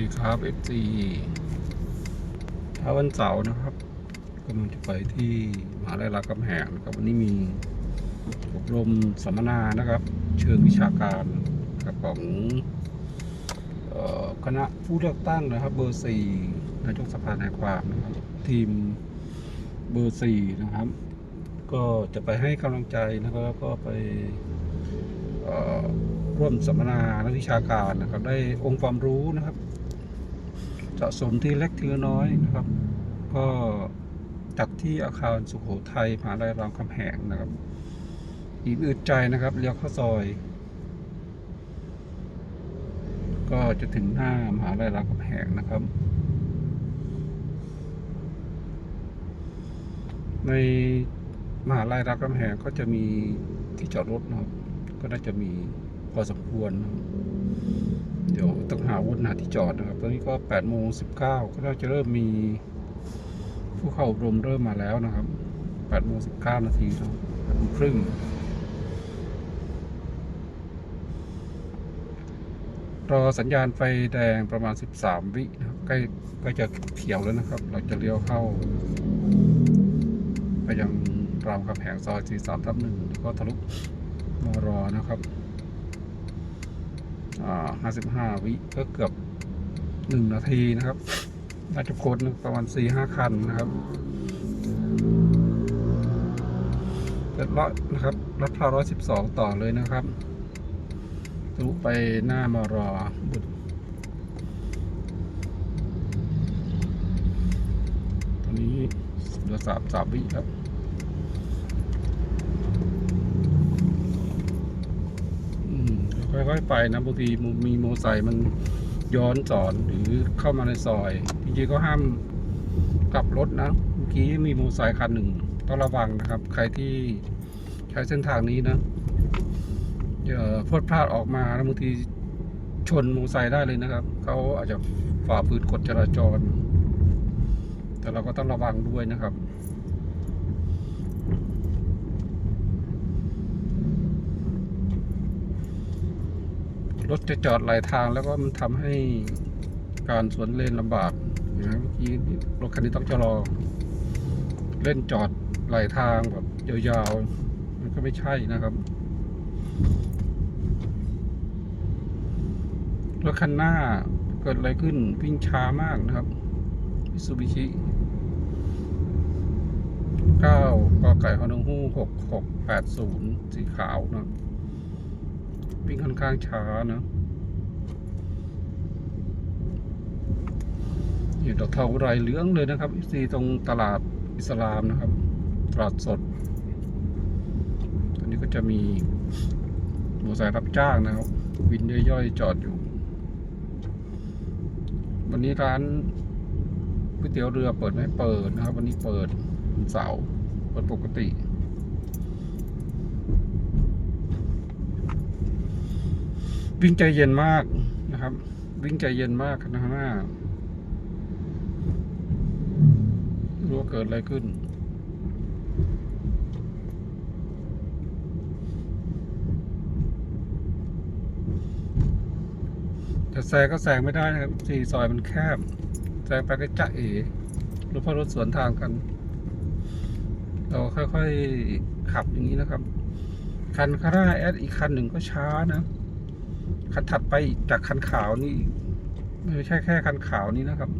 ดีครับ FC เช้าวันเสาร์นะครับกำลังจะไปที่มหาลัยรามคำแหงนะครับวันนี้มีอบรมสัมมนานะครับ เชิงวิชาการกับของคณะผู้เลือกตั้งนะครับ เบอร์สี่นายกสภาทนายความนะครับ ทีมเบอร์สี่นะครับ ก็จะไปให้กำลังใจนะครับแล้วก็ไปร่วมสัมมนาและวิชาการนะครับ ได้องค์ความรู้นะครับ สะสมที่เล็กทีละน้อยนะครับ ก็จัดที่อาคารสุโขทัยมหาลัยรามคำแหงนะครับอีกอึดใจนะครับเลี้ยวเข้าซอย ก็จะถึงหน้ามหาลัยรามคำแหงนะครับ ในมหาลัยรามคำแหงก็จะมีที่จอดรถนะครับ ก็น่าจะมีพอสมควรนะครับ เดี๋ยวต้องหาวุฒิหาที่จอดนะครับ ตอนนี้ก็8โมง19ก็น่าจะเริ่มมี ผู้เข้าอบรมเริ่มมาแล้วนะครับ8โมง19นาทีนะครับ8โมงครึ่งรอสัญญาณไฟแดงประมาณ 13 วินะครับใกล้ใกล้จะเขียวแล้วนะครับ เราจะเลี้ยวเข้า ไปยังรามคำแหงซอย43ทับหนึ่งแล้วก็ทะลุมารอนะครับ อ่า55วิก็เกือบ1นาทีนะครับน่าจะพ้นประมาณ4-5คันนะครับเรียบร้อยนะครับรัดพร้าว112ต่อเลยนะครับทะลุไปหน้ามารอบุตรตอนนี้เหลือสามสามวิครับ อืมค่ อยๆไปนะบางทีมีโมไซค์มันย้อนสอนหรือเข้ามาในซอยจริงๆก็ห้ามกลับรถนะเมื่อกี้มีโมไซค์คันหนึ่งต้องระวังนะครับ ใครที่ใช้เส้นทางนี้นะอย่าพลดพลาดออกมาแล้วบางทีชนโมอไซค์ได้เลยนะครับ เขาอาจจะฝ่าฝืนกฎจราจร แต่เราก็ต้องระวังด้วยนะครับ รถจะจอดหลายทางแล้วก็มันทำให้การสวนเลนลำบากนะเมื่อกี้รถคันนี้ต้องชะลอเล่นจอดหลายทางแบบยาวๆ มันก็ไม่ใช่นะครับ รถคันหน้าเกิดอะไรขึ้นวิ่งช้ามากนะครับมิซูบิชิ9กอไก่ฮอนงฮู้6680สีขาวนะ วิ่งค่อนข้างช้านะอยู่ดอกเทาไรเหลืองเลยนะครับซีตรงตลาดอิสลามนะครับ ตลาดสดอันนี้ก็จะมีมอเตอร์ไซค์รับจ้างนะครับ วินย่อยๆจอดอยู่ วันนี้ร้านก๋วยเตี๋ยวเรือเปิดไหมเปิดนะครับ วันนี้เปิดเสาร์เปิดปกติ วิ่งใจเย็นมากนะครับ วิ่งใจเย็นมากข้างหน้าไม่รู้ว่าเกิดอะไรขึ้นจะแซงก็แซงไม่ได้นะครับสี่ซอยมันแคบแซงไปก็จะเอ๋รถเพราะรถสวนทางกัน เราค่อยๆขับอย่างนี้นะครับ คันข้างหน้าแอดอีกคันหนึ่งก็ช้านะ คันถัดไปจากคันขาวนี่ไม่ใช่แค่คันขาวนี้นะครับ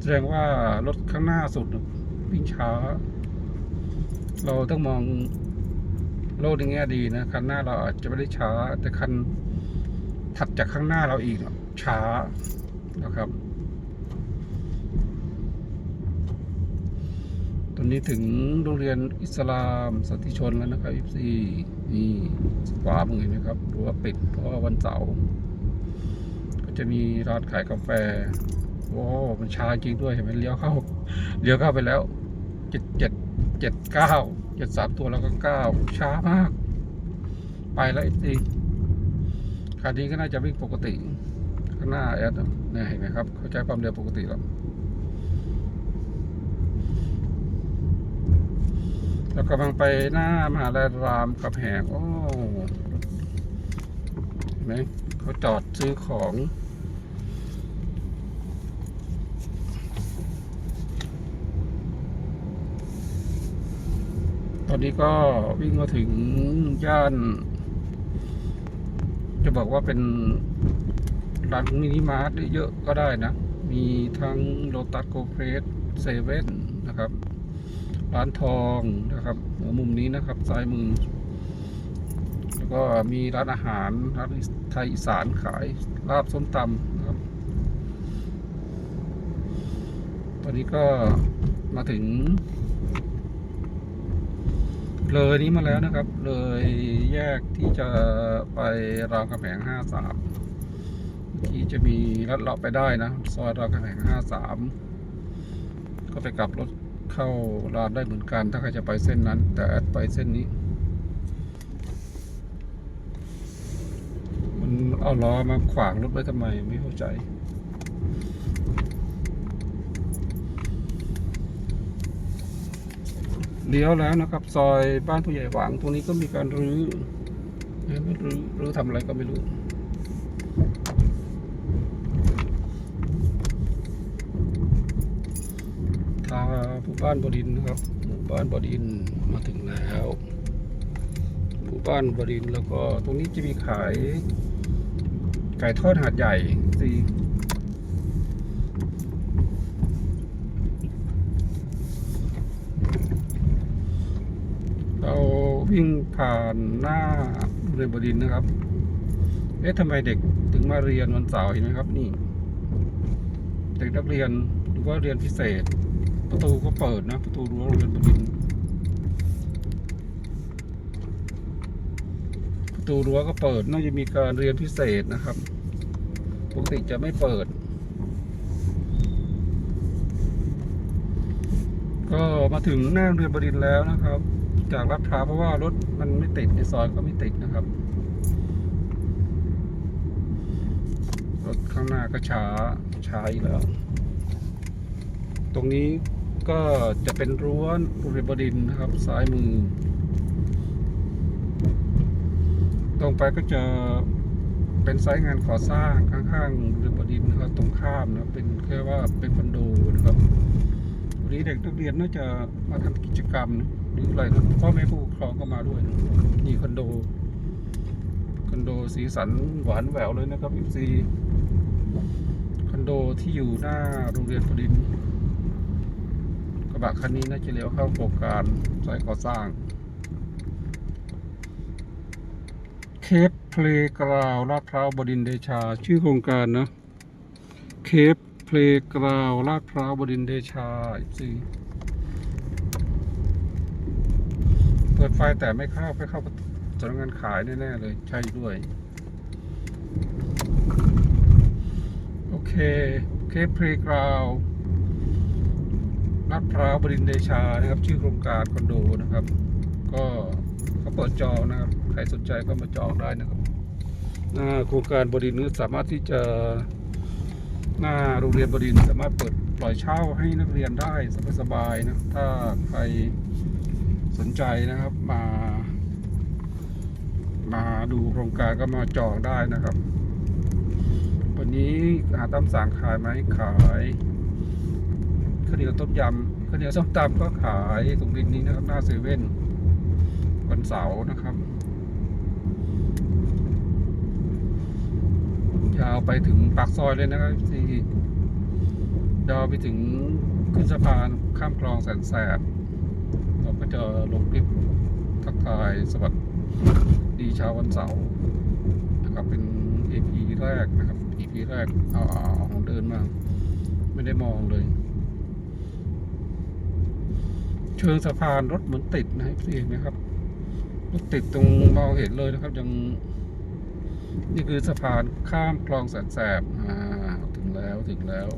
แสดงว่ารถข้างหน้าสุดวิ่งช้า เราต้องมองโลกในแง่ดีนะคันหน้าเราอาจจะไม่ได้ช้า แต่คันถัดจากข้างหน้าเราอีกช้านะครับตอนนี้ถึงโรงเรียนอิสลามสันติชนแล้วนะครับ FC นี่ขวามือนะครับรั้วปิดเพราะวันเสาร์ก็จะมีร้านขายกาแฟโอ้มันช้าจริงด้วยเห็นไหมเลี้ยวเข้าเลี้ยวเข้าไปแล้วเจ็ดเจ็ดเจ็ดเก้าเจ็ดสามตัวแล้วก็เก้าช้ามาก ไปแล้ว FC คันนี้ก็น่าจะวิ่งปกติ ข้างหน้าแอดนเนี่ยเห็นไหมครับ เขาใจความเร็วปกติแล้ว เรากำลังไปหน้ามหาลัยรามกับแหงโอ้เห็นไหมเขาจอดซื้อของตอนนี้ก็วิ่งมาถึงย่าน จะบอกว่าเป็นร้านมินิมาร์ทเยอะก็ได้นะ มีทั้งโลตัสโกเพรสเซเว่นนะครับ ร้านทองนะครับหัวมุมนี้นะครับซ้ายมือ แล้วก็มีร้านอาหารร้านไทยอีสานขายลาบส้มตำนะครับ ตอนนี้ก็มาถึง เลยนี้มาแล้วนะครับ เลยแยกที่จะไปรามคำแหง53ที่จะมีลัดเลาะไปได้นะ ซอยรามคำแหง53ก็ไปกลับรถ เข้าร้านได้เหมือนกัน ถ้าใครจะไปเส้นนั้น แต่แอดไปเส้นนี้ มันเอาล้อมาขวางรถไว้ทำไมไม่เข้าใจเลี้ยวแล้วนะครับ ซอยบ้านผู้ใหญ่หวังตรงนี้ก็มีการรื้อเอ๊ะไม่รื้อรื้อทำอะไรก็ไม่รู้ ทาง หมู่บ้านบดินนะครับหมู่บ้านบดินมาถึงแล้วหมู่บ้านบดินแล้วก็ตรงนี้จะมีขายไก่ทอดหาดใหญ่สี่เราวิ่งผ่านหน้าเรียนบดินนะครับ เอ๊ะทำไมเด็กถึงมาเรียนวันเสาร์เห็นไหมครับนี่ เด็กนักเรียนหรือว่าเรียนพิเศษ ประตูก็เปิดนะ ประตูรั้วโรงเรียนบดิน ประตูรั้วก็เปิด น่าจะมีการเรียนพิเศษนะครับ ปกติจะไม่เปิด ก็มาถึงหน้าโรงเรียนบดินแล้วนะครับ จากลาดพร้าเพราะว่ารถมันไม่ติดในซอยก็ไม่ติดนะครับรถข้างหน้าก็ช้าช้าอีกแล้ว ตรงนี้ ก็จะเป็นรั้วโรงเรียนบดินทร์นะครับ ซ้ายมือ ตรงไปก็จะเป็นไซต์งานก่อสร้างข้างๆโรงเรียนบดินทร์นะครับตรงข้ามนะเป็นแค่ว่าเป็นคอนโดนะครับวันนี้เด็กนักเรียนน่าจะมาทำกิจกรรมหรืออะไรนะพ่อแม่ผู้ปกครองก็มาด้วยนะนี่คอนโดคอนโดสีสันหวานแหววเลยนะครับอีซีคอนโดที่อยู่หน้าโรงเรียนบดินท ร์กระบะคันนี้น่าจะเลี้ยวเข้าโครงการสายก่อสร้าง เคปเพลกราวลาดพร้าวบดินเดชา ชื่อโครงการนะ เคปเพลกราวลาดพร้าวบดินเดชาสิเปิดไฟแต่ไม่เข้าไปเข้าสำนักงานขายแน่ ๆ เลยใช่ด้วย โอเค เคปเพลกราว ลาดพร้าวบดินเดชานะครับ ชื่อโครงการคอนโดนะครับ ก็เขาเปิดจองนะครับ ใครสนใจก็มาจองได้นะครับหน้าโครงการบดินนี้สามารถที่จะหน้าโรงเรียนบดินสามารถเปิดปล่อยเช่าให้นักเรียนได้สบายๆนะถ้าใครสนใจนะครับมา มาดูโครงการก็มาจองได้นะครับ วันนี้หาตำสั่งขายไหมขาย ข้าวเหนียวต้มยำข้าวเหนียวส้มตำก็ขายตรงริมนี้นะครับ หน้าเซเว่นวันเสาร์นะครับ ยาวไปถึงปากซอยเลยนะครับที่ยาวไปถึงขึ้นสะพานข้ามคลองแสนแสบเราก็จะลงคลิปทักทายสวัสดีเช้าวันเสาร์นะครับเป็น EP แรกนะครับ EP แรกเอาเอาเอาของเดินมา ไม่ได้มองเลย เชิงสะพานรถเหมือนติดนะครับเห็นไหมครับรถติดตรงมองเห็นเลยนะครับ ยังนี่คือสะพานข้ามคลองแสนแสบอ่าถึงแล้วถึงแล้ว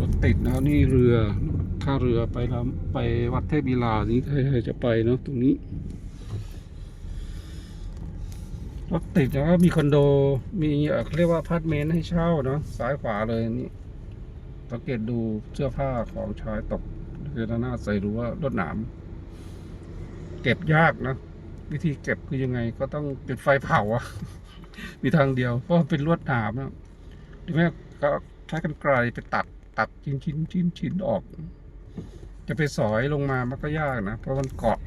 รถติดนะนี่เรือท่าเรือไปแล้วไปวัดเทพบีลานี้ใครๆจะไปเนาะตรงนี้รถติดแล้วก็มีคอนโดมีเขาเรียกว่าพาร์ตเมนต์ให้เช่าเนาะซ้ายขวาเลยนี่สังเกตดูเสื้อผ้าของชายตก คือด้านหน้าใส่รู้ว่ารถหนาม เก็บยากนะวิธีเก็บคือยังไงก็ต้องจุดไฟเผาอะมีทางเดียว เพราะเป็นลวดหนามนะหรือแม่ก็ใช้กันไกลไปตัดตัดชิ้นชิ้นชิ้นชิ้นออก จะไปสอยลงมามันก็ยากนะเพราะมันเกาะ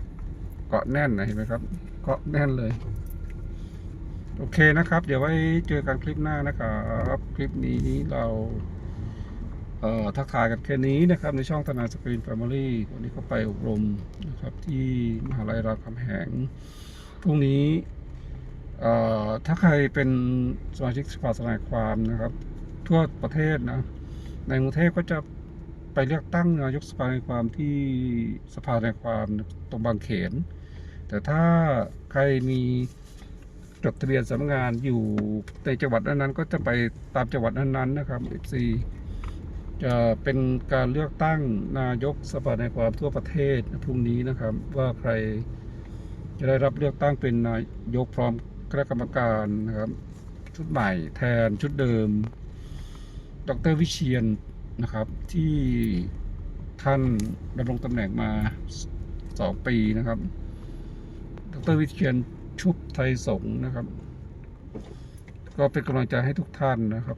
เกาะแน่นนะเห็นไหมครับ เกาะแน่นเลย โอเคนะครับ เดี๋ยวไว้เจอกันคลิปหน้านะครับ คลิปนี้เราเอ่อ ทักทายกันแค่นี้นะครับ ในช่องธนาสกรีนแฟมิลี่วันนี้ก็ไปอบรมนะครับที่มหาลัยรามคำแหงพรุ่งนี้ถ้าใครเป็นสมาชิกสภาทนายความนะครับ ทั่วประเทศนะในกรุงเทพก็จะไปเลือกตั้งนายกสภาทนายความที่สภาทนายความตรงบางเขน แต่ถ้าใครมีจดทะเบียนสำนักงานอยู่ในจังหวัดนั้นๆก็จะไปตามจังหวัดนั้นๆนะครับ FC เป็นการเลือกตั้งนายกสภาทนความทั่วประเทศพรุ่งนี้นะครับ ว่าใครจะได้รับเลือกตั้งเป็นนายกพร้อมคณะกรรมการนะครับ ชุดใหม่แทนชุดเดิม ดรวิเชียนนะครับที่ท่านดำรงตำแหน่งมาสองปีนะครับ ดรวิเชียนชุบไทยสงนะครับ ก็เป็นกำลังใจให้ทุกท่านนะครับ